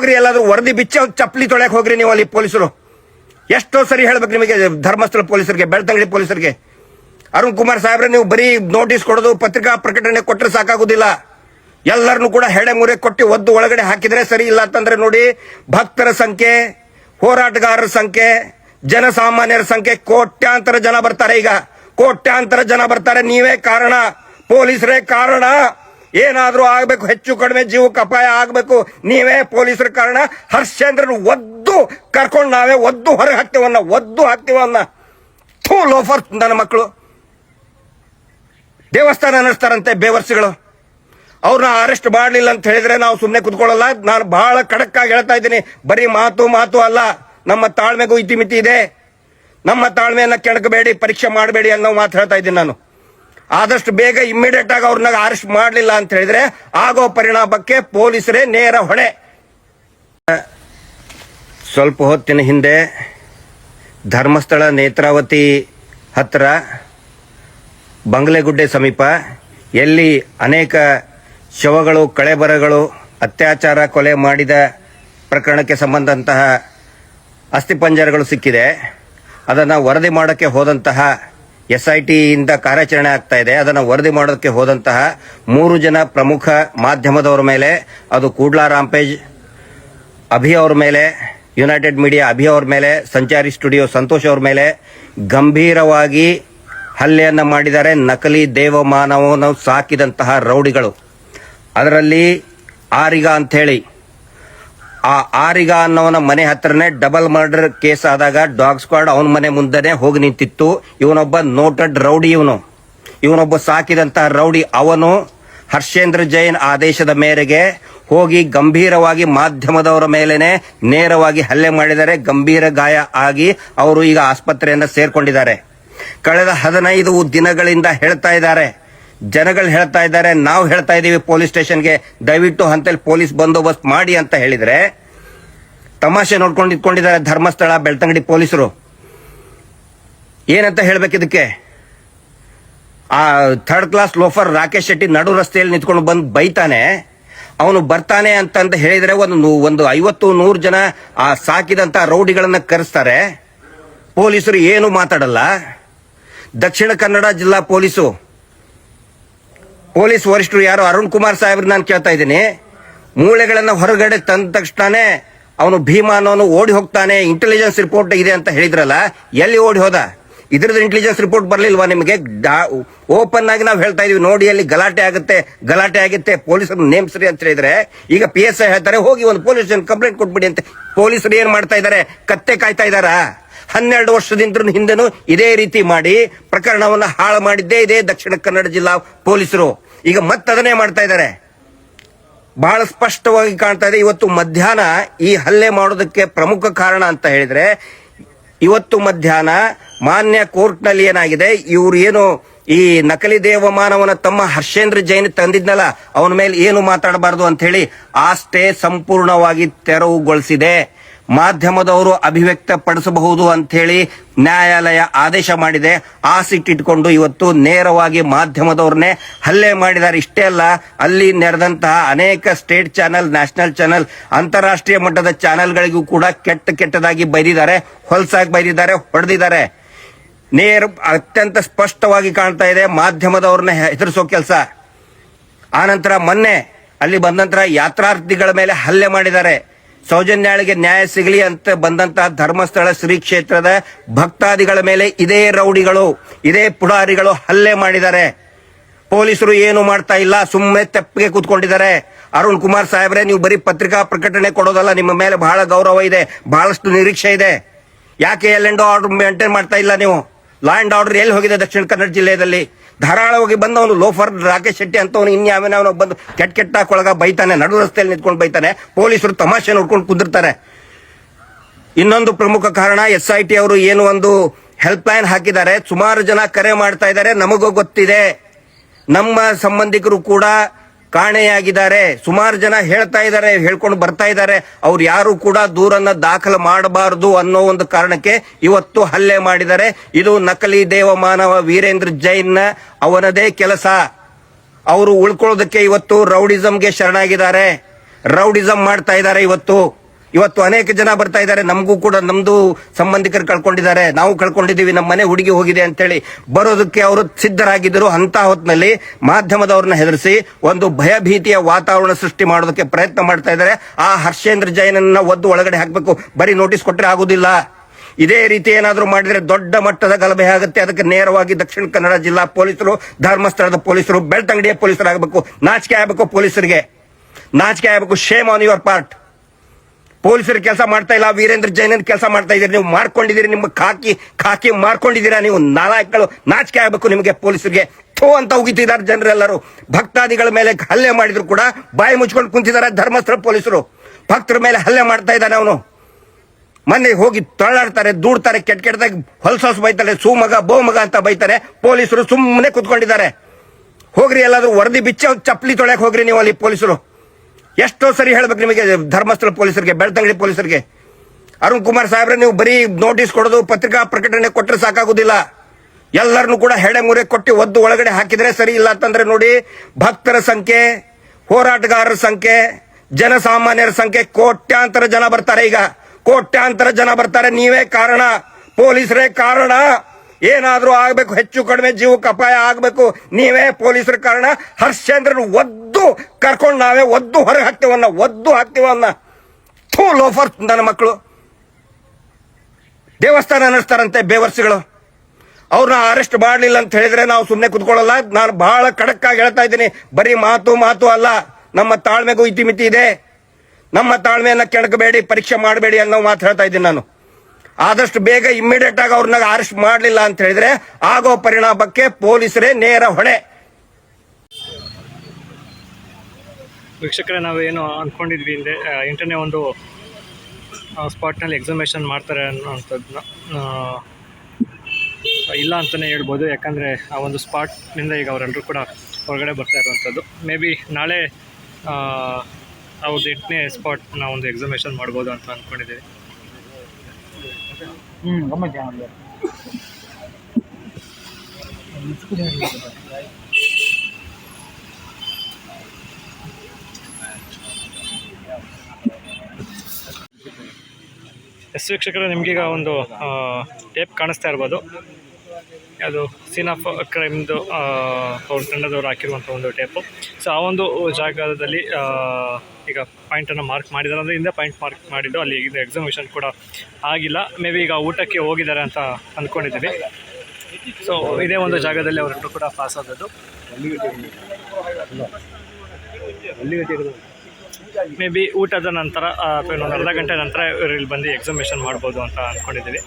ಹೋಗ್ರಿ, ಎಲ್ಲಾದ್ರೂ ವರದಿ ಬಿಚ್ಚ, ಚಪ್ಪಲಿ ತೊಳೆಯಕ್ ಹೋಗ್ರಿ ನೀವು ಅಲ್ಲಿ ಪೊಲೀಸರು. ಎಷ್ಟೋ ಸರಿ ಹೇಳ್ಬೇಕು ನಿಮಗೆ ಧರ್ಮಸ್ಥಳ ಪೊಲೀಸರಿಗೆ, ಬೆಳ್ತಂಗಡಿ ಪೊಲೀಸರಿಗೆ. ಅರುಣ್ ಕುಮಾರ್ ಸಾಹೇಬ್ರೆ, ನೀವು ಬರೀ ನೋಟಿಸ್ ಕೊಡೋದು, ಪತ್ರಿಕಾ ಪ್ರಕಟಣೆ ಕೊಟ್ಟರೆ ಸಾಕಾಗುದಿಲ್ಲ. ಎಲ್ಲರನ್ನು ಕೂಡ ಹೆಡೆ ಮೂರೆ ಕೊಟ್ಟು ಒದ್ದು ಒಳಗಡೆ ಹಾಕಿದ್ರೆ ಸರಿ ಇಲ್ಲ ಅಂತಂದ್ರೆ ನೋಡಿ, ಭಕ್ತರ ಸಂಖ್ಯೆ, ಹೋರಾಟಗಾರರ ಸಂಖ್ಯೆ, ಜನಸಾಮಾನ್ಯರ ಸಂಖ್ಯೆ, ಕೋಟ್ಯಾಂತರ ಜನ ಬರ್ತಾರೆ ಈಗ. ಕೋಟ್ಯಾಂತರ ಜನ ಬರ್ತಾರೆ, ನೀವೇ ಕಾರಣ, ಪೊಲೀಸರೇ ಕಾರಣ. ಏನಾದ್ರೂ ಆಗಬೇಕು, ಹೆಚ್ಚು ಕಡಿಮೆ ಜೀವಕ್ಕೆ ಅಪಾಯ ಆಗಬೇಕು, ನೀವೇ ಪೊಲೀಸರ ಕಾರಣ, ಹರ್ಷಚಂದ್ರನ್ ಒದ್ದು ಕರ್ಕೊಂಡು ನಾವೇ ಒದ್ದು ಹೊರಗೆ ಹಾಕ್ತೇವನ್ನ, ಒದ್ದು ಹಾಕ್ತೇವನ್ನ. ಥೂ ಲೋಫರ್ ನನ್ನ ಮಕ್ಕಳು. ದೇವಸ್ಥಾನ ನಡೆಸ್ತಾರಂತೆ ಬೇವರ್ಸಿಗಳು. ಅವ್ರನ್ನ ಅರೆಸ್ಟ್ ಮಾಡಲಿಲ್ಲ ಅಂತ ಹೇಳಿದ್ರೆ ನಾವು ಸುಮ್ಮನೆ ಕುತ್ಕೊಳ್ಳಲ್ಲ, ನಾನು ಬಹಳ ಕಡಕ್ ಆಗಿ ಹೇಳ್ತಾ ಇದ್ದೀನಿ. ಬರೀ ಮಾತು ಮಾತು ಅಲ್ಲ, ನಮ್ಮ ತಾಳ್ಮೆಗೂ ಇತಿಮಿತಿ ಇದೆ. ನಮ್ಮ ತಾಳ್ಮೆಯನ್ನ ಕೆಣಕಬೇಡಿ, ಪರೀಕ್ಷೆ ಮಾಡಬೇಡಿ ಅನ್ನೋ ಮಾತು ಹೇಳ್ತಾ ಇದ್ದೀನಿ ನಾನು. ಆದಷ್ಟು ಬೇಗ ಇಮ್ಮಿಡಿಯೇಟ್ ಆಗಿ ಅವ್ರನ್ನ ಅರೆಸ್ಟ್ ಮಾಡಲಿಲ್ಲ ಅಂತ ಹೇಳಿದ್ರೆ ಆಗೋ ಪರಿಣಾಮಕ್ಕೆ ಪೊಲೀಸರೇ ನೇರ ಹೊಣೆ. ಸ್ವಲ್ಪ ಹೊತ್ತಿನ ಹಿಂದೆ ಧರ್ಮಸ್ಥಳ ನೇತ್ರಾವತಿ ಹತ್ತಿರ ಬಂಗ್ಲೆಗುಡ್ಡೆ ಸಮೀಪ ಎಲ್ಲಿ ಅನೇಕ ಶವಗಳು, ಕಳೆಬರಗಳು, ಅತ್ಯಾಚಾರ ಕೊಲೆ ಮಾಡಿದ ಪ್ರಕರಣಕ್ಕೆ ಸಂಬಂಧಂತಹ ಅಸ್ಥಿಪಂಜರಗಳು ಸಿಕ್ಕಿದೆ. ಅದನ್ನು ವರದಿ ಮಾಡೋಕ್ಕೆ ಹೋದಂತಹ ಎಸ್ ಐ ಟಿಯಿಂದ ಕಾರ್ಯಾಚರಣೆ ಆಗ್ತಾ ಇದೆ. ಅದನ್ನು ವರದಿ ಮಾಡೋದಕ್ಕೆ ಹೋದಂತಹ ಮೂರು ಜನ ಪ್ರಮುಖ ಮಾಧ್ಯಮದವರ ಮೇಲೆ, ಅದು ಕೂಡ್ಲಾ ರಾಂಪೇಜ್, ಅಭಿ ಅವ್ರ ಮೇಲೆ, ಯುನೈಟೆಡ್ ಮೀಡಿಯಾ ಅಭಿ ಅವ್ರ ಮೇಲೆ, ಸಂಚಾರಿ ಸ್ಟುಡಿಯೋ ಸಂತೋಷ್ ಅವರ ಮೇಲೆ ಗಂಭೀರವಾಗಿ ಹಲ್ಲೆಯನ್ನು ಮಾಡಿದ್ದಾರೆ ನಕಲಿ ದೇವಮಾನವನ್ನು ಸಾಕಿದಂತಹ ರೌಡಿಗಳು. ಅದರಲ್ಲಿ ಆರಿಗ ಅಂಥೇಳಿ ಆ ಆರಿಗ ಅನ್ನೋನ ಮನೆ ಹತ್ರನೇ ಡಬಲ್ ಮರ್ಡರ್ ಕೇಸ್ ಆದಾಗ ಡಾಗ್ ಸ್ಕ್ವಾಡ್ ಅವನ ಮನೆ ಮುಂದೆನೆ ಹೋಗಿ ನಿಂತಿತ್ತು. ಇವನೊಬ್ಬ ನೋಟೆಡ್ ರೌಡಿ ಇವನು. ಇವನೊಬ್ಬ ಸಾಕಿದಂತಹ ರೌಡಿ ಅವನು. ಹರ್ಷೇಂದ್ರ ಜೈನ್ ಆದೇಶದ ಮೇರೆಗೆ ಹೋಗಿ ಗಂಭೀರವಾಗಿ ಮಾಧ್ಯಮದವರ ಮೇಲೇನೆ ನೇರವಾಗಿ ಹಲ್ಲೆ ಮಾಡಿದರೆ ಗಂಭೀರ ಗಾಯ ಆಗಿ ಅವರು ಈಗ ಆಸ್ಪತ್ರೆಯನ್ನ ಸೇರ್ಕೊಂಡಿದ್ದಾರೆ. ಕಳೆದ ಹದಿನೈದು ದಿನಗಳಿಂದ ಹೇಳ್ತಾ ಇದ್ದಾರೆ. ಜನಗಳು ಹೇಳ್ತಾ ಇದ್ದಾರೆ, ನಾವು ಹೇಳ್ತಾ ಇದ್ದೀವಿ ಪೊಲೀಸ್ ಸ್ಟೇಷನ್ಗೆ, ದಯವಿಟ್ಟು ಹಂತಲ್ಲಿ ಪೊಲೀಸ್ ಬಂದೋಬಸ್ತ್ ಮಾಡಿ ಅಂತ ಹೇಳಿದ್ರೆ, ತಮಾಷೆ ನೋಡ್ಕೊಂಡು ಇಟ್ಕೊಂಡಿದ್ದಾರೆ ಧರ್ಮಸ್ಥಳ, ಬೆಳ್ತಂಗಡಿ ಪೊಲೀಸರು. ಏನಂತ ಹೇಳ್ಬೇಕು ಇದಕ್ಕೆ? ಆ third class loafer Rakesh Shetty ನಡು ರಸ್ತೆಯಲ್ಲಿ ನಿಂತ್ಕೊಂಡು ಬಂದು ಬೈತಾನೆ. ಅವನು ಬರ್ತಾನೆ ಅಂತ ಅಂತ ಹೇಳಿದ್ರೆ ಒಂದು ಒಂದು ಐವತ್ತು, ನೂರು ಜನ ಆ ಸಾಕಿದಂತ ರೌಡಿಗಳನ್ನ ಕರೆಸ್ತಾರೆ. ಪೊಲೀಸರು ಏನು ಮಾತಾಡಲ್ಲ. ದಕ್ಷಿಣ ಕನ್ನಡ ಜಿಲ್ಲಾ ಪೊಲೀಸು. ಪೊಲೀಸ್ ವರಿಷ್ಠರು ಯಾರು? ಅರುಣ್ ಕುಮಾರ್ ಸಾಹೇಬ್ರು ನಾನು ಕೇಳ್ತಾ ಇದ್ದೀನಿ. ಮೂಳೆಗಳನ್ನ ಹೊರಗಡೆ ತಂದ ತಕ್ಷಣನೇ ಅವನು ಭೀಮಾ ಓಡಿ ಹೋಗ್ತಾನೆ ಇಂಟೆಲಿಜೆನ್ಸ್ ರಿಪೋರ್ಟ್ ಇದೆ ಅಂತ ಹೇಳಿದ್ರಲ್ಲ, ಎಲ್ಲಿ ಓಡಿ ಹೋದ? ಇದ್ರದ್ದು ಇಂಟೆಲಿಜೆನ್ಸ್ ರಿಪೋರ್ಟ್ ಬರಲಿಲ್ವಾ ನಿಮಗೆ? ಓಪನ್ ಆಗಿ ನಾವು ಹೇಳ್ತಾ ಇದೀವಿ, ನೋಡಿ ಅಲ್ಲಿ ಗಲಾಟೆ ಆಗುತ್ತೆ ಗಲಾಟೆ ಆಗುತ್ತೆ, ಪೊಲೀಸರು ರೀ ಅಂತ ಹೇಳಿದ್ರೆ, ಈಗ ಪಿ ಎಸ್ ಐ ಹೇಳ್ತಾರೆ, ಹೋಗಿ ಒಂದು ಪೊಲೀಸ್ ಕಂಪ್ಲೇಂಟ್ ಕೊಟ್ಬಿಡಿ ಅಂತ. ಪೊಲೀಸರು ಏನ್ ಮಾಡ್ತಾ ಇದ್ದಾರೆ? ಕತ್ತೆ ಕಾಯ್ತಾ ಇದ್ದಾರಾ? ಹನ್ನೆರಡು ವರ್ಷದಿಂದ ಹಿಂದೆನೂ ಇದೇ ರೀತಿ ಮಾಡಿ ಪ್ರಕರಣವನ್ನು ಹಾಳು ಮಾಡಿದ್ದೇ ಇದೆ ದಕ್ಷಿಣ ಕನ್ನಡ ಜಿಲ್ಲಾ ಪೊಲೀಸರು. ಈಗ ಮತ್ತದನ್ನೇ ಮಾಡ್ತಾ ಇದ್ದಾರೆ. ಬಹಳ ಸ್ಪಷ್ಟವಾಗಿ ಕಾಣ್ತಾ ಇದೆ, ಇವತ್ತು ಮಧ್ಯಾಹ್ನ ಈ ಹಲ್ಲೆ ಮಾಡೋದಕ್ಕೆ ಪ್ರಮುಖ ಕಾರಣ ಅಂತ ಹೇಳಿದ್ರೆ, ಇವತ್ತು ಮಧ್ಯಾಹ್ನ ಮಾನ್ಯ ಕೋರ್ಟ್ನಲ್ಲಿ ಏನಾಗಿದೆ, ಇವ್ರು ಏನು ಈ ನಕಲಿ ದೇವಮಾನವನ ತಮ್ಮ ಹರ್ಷೇಂದ್ರ ಜೈನ್ ತಂದಿದ್ನಲ್ಲ, ಅವನ ಮೇಲೆ ಏನು ಮಾತಾಡಬಾರದು ಅಂತ ಹೇಳಿ ಆ ಸಂಪೂರ್ಣವಾಗಿ ತೆರವುಗೊಳಿಸಿದೆ. ಮಾಧ್ಯಮದವರು ಅಭಿವ್ಯಕ್ತಪಡಿಸಬಹುದು ಅಂತ ಹೇಳಿ ನ್ಯಾಯಾಲಯ ಆದೇಶ ಮಾಡಿದೆ. ಆ ಸಿಟ್ಟಿಟ್ಕೊಂಡು ಇವತ್ತು ನೇರವಾಗಿ ಮಾಧ್ಯಮದವ್ರನ್ನೇ ಹಲ್ಲೆ ಮಾಡಿದ್ದಾರೆ ಇಷ್ಟೇ ಅಲ್ಲ, ಅಲ್ಲಿ ನೆರೆದಂತಹ ಅನೇಕ ಸ್ಟೇಟ್ ಚಾನೆಲ್, ನ್ಯಾಷನಲ್ ಚಾನೆಲ್, ಅಂತಾರಾಷ್ಟ್ರೀಯ ಮಟ್ಟದ ಚಾನೆಲ್ಗಳಿಗೂ ಕೂಡ ಕೆಟ್ಟ ಕೆಟ್ಟದಾಗಿ ಬೈದಿದ್ದಾರೆ, ಹೊಲಸಾಗಿ ಬೈದಿದ್ದಾರೆ, ಹೊಡೆದಿದ್ದಾರೆ. ನೇರ, ಅತ್ಯಂತ ಸ್ಪಷ್ಟವಾಗಿ ಕಾಣ್ತಾ ಇದೆ ಮಾಧ್ಯಮದವ್ರನ್ನ ಹೆದರಿಸೋ ಕೆಲಸ. ಆನಂತರ ಮೊನ್ನೆ ಅಲ್ಲಿ ಬಂದಂತರ ಯಾತ್ರಾರ್ಥಿಗಳ ಮೇಲೆ ಹಲ್ಲೆ ಮಾಡಿದ್ದಾರೆ. ಸೌಜನ್ಯಾಳಿಗೆ ನ್ಯಾಯ ಸಿಗಲಿ ಅಂತ ಬಂದಂತಹ ಧರ್ಮಸ್ಥಳ ಶ್ರೀ ಕ್ಷೇತ್ರದ ಭಕ್ತಾದಿಗಳ ಮೇಲೆ ಇದೇ ರೌಡಿಗಳು, ಇದೇ ಪುಡಾರಿಗಳು ಹಲ್ಲೆ ಮಾಡಿದ್ದಾರೆ. ಪೊಲೀಸರು ಏನು ಮಾಡ್ತಾ ಇಲ್ಲ ಸುಮ್ಮನೆ ತೆಪ್ಪಿಗೆ ಕೂತ್ಕೊಂಡಿದ್ದಾರೆ. ಅರುಣ್ ಕುಮಾರ್ ಸಾಹೇಬ್ರೆ, ನೀವು ಬರೀ ಪತ್ರಿಕಾ ಪ್ರಕಟಣೆ ಕೊಡೋದಲ್ಲ, ನಿಮ್ಮ ಮೇಲೆ ಬಹಳ ಗೌರವ ಇದೆ, ಬಹಳಷ್ಟು ನಿರೀಕ್ಷೆ ಇದೆ. ಯಾಕೆ ಎಲ್ ಆರ್ಡರ್ ಮೇಂಟೈನ್ ಮಾಡ್ತಾ ಇಲ್ಲ ನೀವು? ಲಾ ಆರ್ಡರ್ ಎಲ್ಲಿ ಹೋಗಿದೆ ದಕ್ಷಿಣ ಕನ್ನಡ ಜಿಲ್ಲೆಯಲ್ಲಿ? ಧಾರಾಳವಾಗಿ ಬಂದವನು ಲೋಫರ್, ರಾಕೇಶ್ ಶೆಟ್ಟಿ ಅಂತವನು ಇನ್ಯಾವನವನು ಬಂದು ಕೆಟ್ಟ ಕೆಟ್ಟ ಕೊಳಗ ಬೈತಾನೆ, ನಡು ರಸ್ತೆಯಲ್ಲಿ ನಿಂತ್ಕೊಂಡು ಬೈತಾನೆ, ಪೊಲೀಸರು ತಮಾಷೆ ನೋಡ್ಕೊಂಡು ಕುದಿರ್ತಾರೆ. ಇನ್ನೊಂದು ಪ್ರಮುಖ ಕಾರಣ, ಎಸ್ ಐ ಟಿ ಅವರು ಏನು ಒಂದು ಹೆಲ್ಪ್ ಲೈನ್ ಹಾಕಿದ್ದಾರೆ, ಸುಮಾರು ಜನ ಕರೆ ಮಾಡ್ತಾ ಇದ್ದಾರೆ, ನಮಗೂ ಗೊತ್ತಿದೆ. ನಮ್ಮ ಸಂಬಂಧಿಕರು ಕೂಡ ಕಾಣೆಯಾಗಿದ್ದಾರೆ. ಸುಮಾರು ಜನ ಹೇಳ್ತಾ ಇದ್ದಾರೆ, ಹೇಳ್ಕೊಂಡು ಬರ್ತಾ ಇದ್ದಾರೆ. ಅವ್ರು ಯಾರು ಕೂಡ ದೂರನ್ನ ದಾಖಲು ಮಾಡಬಾರದು ಅನ್ನೋ ಒಂದು ಕಾರಣಕ್ಕೆ ಇವತ್ತು ಹಲ್ಲೆ ಮಾಡಿದ್ದಾರೆ. ಇದು ನಕಲಿ ದೇವಮಾನವ ವೀರೇಂದ್ರ ಜೈನ್ ಅವನದೇ ಕೆಲಸ. ಅವರು ಉಳ್ಕೊಳ್ಳೋದಕ್ಕೆ ಇವತ್ತು ರೌಡಿಸಂಗೆ ಶರಣಾಗಿದ್ದಾರೆ. ರೌಡಿಸಂ ಮಾಡ್ತಾ ಇದ್ದಾರೆ ಇವತ್ತು. ಇವತ್ತು ಅನೇಕ ಜನ ಬರ್ತಾ ಇದ್ದಾರೆ. ನಮಗೂ ಕೂಡ ನಮ್ದು ಸಂಬಂಧಿಕರು ಕಳ್ಕೊಂಡಿದ್ದಾರೆ. ನಾವು ಕಳ್ಕೊಂಡಿದ್ದೀವಿ. ನಮ್ಮ ಮನೆ ಹುಡುಗಿ ಹೋಗಿದೆ ಅಂತೇಳಿ ಬರೋದಕ್ಕೆ ಅವರು ಸಿದ್ಧರಾಗಿದ್ದರು. ಅಂತ ಹೊತ್ತಿನಲ್ಲಿ ಮಾಧ್ಯಮದವ್ರನ್ನ ಹೆದರಿಸಿ ಒಂದು ಭಯಭೀತಿಯ ವಾತಾವರಣ ಸೃಷ್ಟಿ ಮಾಡೋದಕ್ಕೆ ಪ್ರಯತ್ನ ಮಾಡ್ತಾ ಇದ್ದಾರೆ. ಆ ಹರ್ಷೇಂದ್ರ ಜೈನನ್ನ ಒದ್ದು ಒಳಗಡೆ ಹಾಕಬೇಕು. ಬರೀ ನೋಟಿಸ್ ಕೊಟ್ಟರೆ ಆಗುದಿಲ್ಲ. ಇದೇ ರೀತಿ ಏನಾದರೂ ಮಾಡಿದರೆ ದೊಡ್ಡ ಮಟ್ಟದ ಗಲಭೆ ಆಗುತ್ತೆ. ಅದಕ್ಕೆ ನೇರವಾಗಿ ದಕ್ಷಿಣ ಕನ್ನಡ ಜಿಲ್ಲಾ ಪೊಲೀಸರು, ಧರ್ಮಸ್ಥಳದ ಪೊಲೀಸರು, ಬೆಳ್ತಂಗಡಿಯ ಪೊಲೀಸರಾಗಬೇಕು. ನಾಚಿಕೆ ಆಗಬೇಕು ಪೊಲೀಸರಿಗೆ. ನಾಚಿಕೆ ಆಗಬೇಕು. ಶೇಮ್ ಆನ್ ಯುವರ್ ಪಾರ್ಟ್ ಪೊಲೀಸರು ಕೆಲಸ ಮಾಡ್ತಾ ಇಲ್ಲ, ವೀರೇಂದ್ರ ಜೈನನ್ ಕೆಲಸ ಮಾಡ್ತಾ ಇದ್ದೀರಿ. ನೀವು ಮಾಡ್ಕೊಂಡಿದ್ದೀರಿ ನಿಮ್ಮ ಖಾಕಿ ಖಾಕಿ ಮಾರ್ಕೊಂಡಿದ್ದೀರಾ ನೀವು? ನಾಲಾಯಕಗಳು ನಾಚಿಕೆ ಆಗಬೇಕು ನಿಮಗೆ ಪೊಲೀಸರಿಗೆ. ಥೋ ಅಂತ ಉಗಿತಿದ್ದಾರೆ ಜನರೆಲ್ಲರೂ. ಭಕ್ತಾದಿಗಳ ಮೇಲೆ ಹಲ್ಲೆ ಮಾಡಿದ್ರು ಕೂಡ ಬಾಯಿ ಮುಚ್ಕೊಂಡು ಕುಂತಿದ್ದಾರೆ ಧರ್ಮಸ್ಥಳ ಪೊಲೀಸರು. ಭಕ್ತರ ಮೇಲೆ ಹಲ್ಲೆ ಮಾಡ್ತಾ ಇದ್ದಾನೆ ಅವನು. ಮನೆಗೆ ಹೋಗಿ ತಳ್ಳಾಡ್ತಾರೆ, ದೂಡ್ತಾರೆ, ಕೆಟ್ಟ ಹೊಲ್ಸ ಹೊಸ ಬೈತಾರೆ, ಸೂಮಗ ಬೋಮಗ ಅಂತ ಬೈತಾರೆ. ಪೊಲೀಸರು ಸುಮ್ಮನೆ ಕುತ್ಕೊಂಡಿದ್ದಾರೆ. ಹೋಗ್ರಿ ಎಲ್ಲಾದ್ರೂ ವರದಿ ಬಿಚ್ಚ ಚಪ್ಪಲಿ ತೊಳೆಯಕ್ಕೆ ಹೋಗ್ರಿ ನೀವು ಅಲ್ಲಿ ಪೊಲೀಸರು. ಎಷ್ಟೋ ಸರಿ ಹೇಳ್ಬೇಕು ನಿಮಗೆ, ಧರ್ಮಸ್ಥಳ ಪೊಲೀಸರಿಗೆ, ಬೆಳ್ತಂಗಡಿ ಪೊಲೀಸರಿಗೆ. ಅರುಣ್ ಕುಮಾರ್ ಸಾಹೇಬ್ರೆ, ನೀವು ಬರೀ ನೋಟಿಸ್ ಕೊಡೋದು, ಪತ್ರಿಕಾ ಪ್ರಕಟಣೆ ಕೊಟ್ಟರೆ ಸಾಕಾಗುದಿಲ್ಲ. ಎಲ್ಲರನ್ನು ಕೂಡ ಹೆಡೆ ಮುರೆ ಕೊಟ್ಟು ಒದ್ದು ಒಳಗಡೆ ಹಾಕಿದ್ರೆ ಸರಿ ಇಲ್ಲ ಅಂತಂದ್ರೆ ನೋಡಿ, ಭಕ್ತರ ಸಂಖ್ಯೆ, ಹೋರಾಟಗಾರರ ಸಂಖ್ಯೆ, ಜನಸಾಮಾನ್ಯರ ಸಂಖ್ಯೆ, ಕೋಟ್ಯಾಂತರ ಜನ ಬರ್ತಾರೆ ಈಗ. ಕೋಟ್ಯಾಂತರ ಜನ ಬರ್ತಾರೆ, ನೀವೇ ಕಾರಣ. ಪೊಲೀಸರೇ ಕಾರಣ. ಏನಾದರೂ ಆಗಬೇಕು, ಹೆಚ್ಚು ಕಡಿಮೆ ಜೀವಕ್ಕೆ ಅಪಾಯ ಆಗಬೇಕು, ನೀವೇ ಪೊಲೀಸರ ಕಾರಣ. ಹರ್ಷೇಂದ್ರನ್ ಒದ್ದು ಕರ್ಕೊಂಡು ನಾವೇ ಒದ್ದು ಹೊರಗೆ ಹಾಕ್ತೇವನ್ನ, ಒದ್ದು ಹಾಕ್ತೇವನ್ನ. ಥೂ ಲೋಫರ್ ನನ್ನ ಮಕ್ಕಳು. ದೇವಸ್ಥಾನ ನಡೆಸ್ತಾರಂತೆ ಬೇವರ್ಸಿಗಳು. ಅವ್ರನ್ನ ಅರೆಸ್ಟ್ ಮಾಡಲಿಲ್ಲ ಅಂತ ಹೇಳಿದ್ರೆ ನಾವು ಸುಮ್ಮನೆ ಕುತ್ಕೊಳ್ಳಲ್ಲ. ನಾನು ಬಹಳ ಕಡಕ್ಕಾಗಿ ಹೇಳ್ತಾ ಇದ್ದೀನಿ. ಬರೀ ಮಾತು ಮಾತು ಅಲ್ಲ. ನಮ್ಮ ತಾಳ್ಮೆಗೂ ಇತಿಮಿತಿ ಇದೆ. ನಮ್ಮ ತಾಳ್ಮೆಯನ್ನ ಕೆಣಕಬೇಡಿ, ಪರೀಕ್ಷೆ ಮಾಡಬೇಡಿ ಅನ್ನೋ ಮಾತು ಹೇಳ್ತಾ ಇದ್ದೀನಿ ನಾನು. ಆದಷ್ಟು ಬೇಗ ಇಮ್ಮಿಡಿಯೇಟ್ ಆಗಿ ಅವ್ರನ್ನ ಅರೆಸ್ಟ್ ಮಾಡಲಿಲ್ಲ ಅಂತ ಹೇಳಿದ್ರೆ ಆಗೋ ಪರಿಣಾಮಕ್ಕೆ ಪೊಲೀಸರೇ ನೇರ ಹೊಣೆ. ವೀಕ್ಷಕರೇ ನಾವೇನು ಅಂದ್ಕೊಂಡಿದ್ವಿ ಹಿಂದೆ ಎಂಟನೇ ಒಂದು ಸ್ಪಾಟ್ನಲ್ಲಿ ಎಕ್ಸಾಮಿನೇಷನ್ ಮಾಡ್ತಾರೆ ಅನ್ನೋವಂಥದ್ದನ್ನ ಇಲ್ಲ ಅಂತಲೇ ಹೇಳ್ಬೋದು. ಯಾಕಂದರೆ ಆ ಒಂದು ಸ್ಪಾಟ್ನಿಂದ ಈಗ ಅವರೆಲ್ಲರೂ ಕೂಡ ಹೊರಗಡೆ ಬರ್ತಾ ಇರುವಂಥದ್ದು. ಮೇ ಬಿ ನಾಳೆ ಅವ್ರದ್ದು ಎಂಟನೇ ನಾವು ಒಂದು ಎಕ್ಸಾಮಿನೇಷನ್ ಮಾಡ್ಬೋದು ಅಂತ ಅಂದ್ಕೊಂಡಿದ್ದೀವಿ Hmm, ಎಸ್ ವೀಕ್ಷಕರು, ನಿಮಗೀಗ ಒಂದು ಟೇಪ್ ಕಾಣಿಸ್ತಾ ಇರ್ಬೋದು. ಅದು ಸೀನ್ ಆಫ್ ಕ್ರೈಮ್ದು ಅವ್ರ ತಂಡದವ್ರು ಹಾಕಿರುವಂಥ ಒಂದು ಟೇಪು ಸೊ ಆ ಒಂದು ಜಾಗದಲ್ಲಿ ಈಗ ಪಾಯಿಂಟನ್ನು ಮಾರ್ಕ್ ಮಾಡಿದ್ದಾರೆ. ಅಂದರೆ ಹಿಂದೆ ಪಾಯಿಂಟ್ ಮಾರ್ಕ್ ಮಾಡಿದ್ದು, ಅಲ್ಲಿ ಇದು ಎಕ್ಸಾಮಿಷನ್ ಕೂಡ ಆಗಿಲ್ಲ. ಮೇ ಈಗ ಊಟಕ್ಕೆ ಹೋಗಿದ್ದಾರೆ ಅಂತ ಅಂದ್ಕೊಂಡಿದ್ದೀವಿ. ಸೊ ಇದೇ ಒಂದು ಜಾಗದಲ್ಲಿ ಅವರೆಲ್ಲರೂ ಕೂಡ ಪಾಸ್ ಆದದ್ದು. ಮೇ ಬಿ ಊಟದ ನಂತರ ಅಥವಾ ಇನ್ನೊಂದು ಅರ್ಧ ಗಂಟೆ ನಂತರ ಇಲ್ಲಿ ಬಂದು ಎಕ್ಸಾಮಿಷನ್ ಮಾಡ್ಬೋದು ಅಂತ ಅಂದ್ಕೊಂಡಿದ್ದೀವಿ